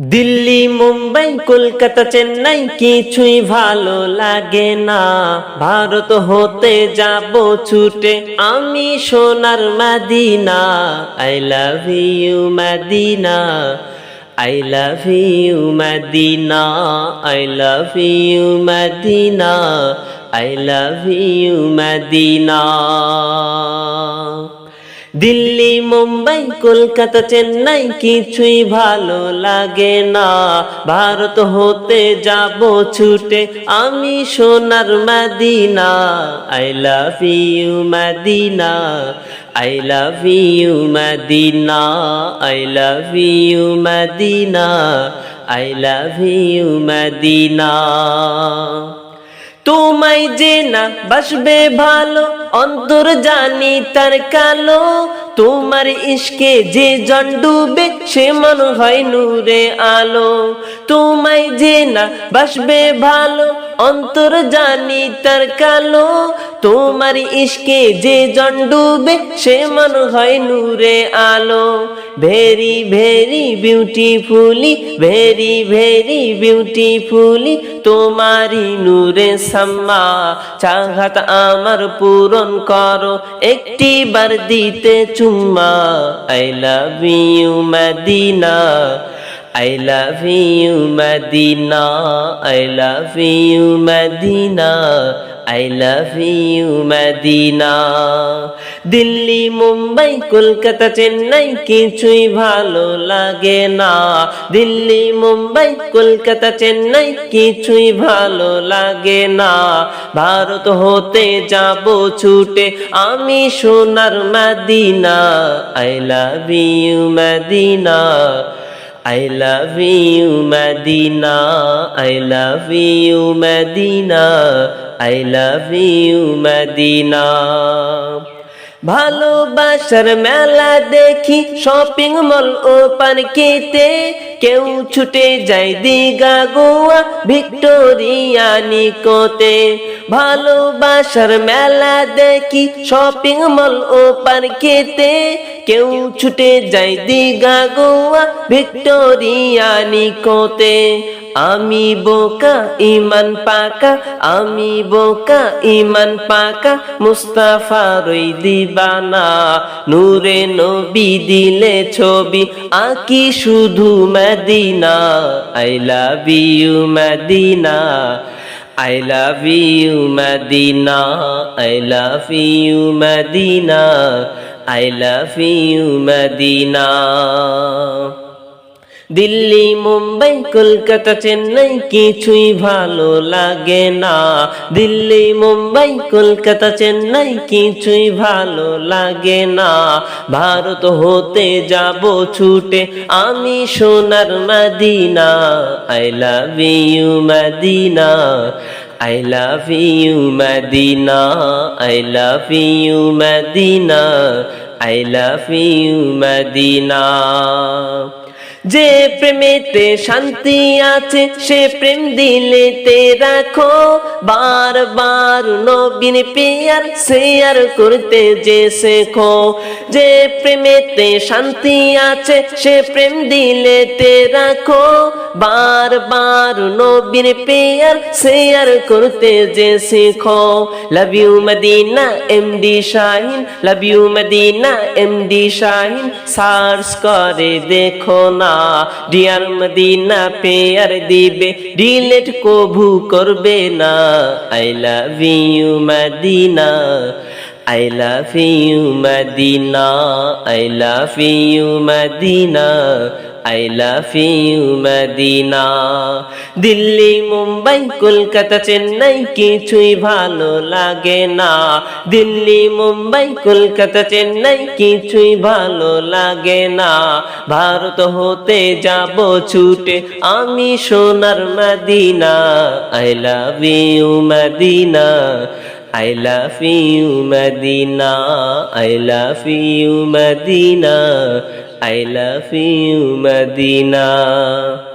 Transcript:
দিল্লি, মুম্বাই, কলকাতা, চেন্নাই কিছুই ভালো লাগে না। ভারত হতে যাব ছুটে আমি সোনার Medina. I love you Medina. I love you Medina. I love you Medina. I love you Medina. Delhi, Mumbai, Kolkata, Chennai কিছুই ভালো লাগে না। ভারত হতে যাব ছুটে আমি সোনার Medina. I love you Medina. I love you Medina. I love you Medina. I love you Medina. তোমায় যে না বাসবে ভালো অন্তর জানি তার কালো, তোমার ইশকে যে জন ডুবে, সে মন হয় নূরে আলো। তোমায় যে না বাসবে ভালো অন্তর জানি তার কালো। তোমার ইশকে যে জন ডুবে, সে মন হয় নূরে আলো। Very very beautifully very very beautifully তোমারি নূরে সাম্মা। চাঘাত আমার পূরণ করো একটি বার দিতে চুম্মা। I love you Medina I love you Medina I love you Medina I love you Medina Delhi, Mumbai, Kolkata, Chennai কিছুই ভালো লাগে না। দিল্লি, মুম্বাই, কলকাতা, চেন্নাই কিছুই ভালো লাগে না। ভারত হতে যাব ছুটে আমি সোনার Medina. I love you Medina I love you Medina I love you Medina I love you Medina ভালোবাসার মেলা দেখি শপিং মল ও পার্কেতে কেউ ছুটে যায় দিঘা, গোয়া, ভিক্টোরিয়া নিকোতে। ভালোবাসার মেলা দেখি, শপিং মল ও পার্কেতে। কেউ ছুটে যায় দিঘা, গোয়া, ভিক্টোরিয়া নিকোতে। আমি বোকা, ইমান পাকা, আমি বোকা, ইমান পাকা মুস্তাফার ওই দিবানা। নূরে নবী দিলে ছবি আকি শুধু Medina I love you Medina I love you Medina I love you Medina I love you Medina Delhi, Mumbai, Kolkata, Chennai কিছুই ভালো লাগে না। দিল্লি, মুম্বাই, কলকাতা, চেন্নাই কিছুই ভালো লাগে না। ভারত হতে যাব ছুটে আমি সোনার Medina. I love you Medina. I love you Medina I love you Medina I love you Medina যে প্রেমেতে শান্তি আছে, সে প্রেম দিলেতে রাখো। বারবার নবীন পেয়ার শেয়ার করতে যে শেখো। যে প্রেমেতে শান্তি আছে, সে প্রেম দিলেতে রাখো। বারবার নবীন পেয়ার শেয়ার করতে যে শেখো। Love you Medina MD Shahin love you Medina MD Shahin search করে দেখো না। ডিয়ার মদিনা পেয়ার দিবে ডিলেট কভু করবে না। I love you Medina. I love you Medina. I love you Medina I love you Medina Delhi, Mumbai, Kolkata, Chennai কিছুই ভালো লাগে না। দিল্লি, মুম্বাই, কলকাতা, চেন্নাই কিছুই ভালো লাগে না। ভারত হতে যাব ছুটে আমি সোনার Medina. I love you, Medina. I love you Medina I love you Medina I love you Medina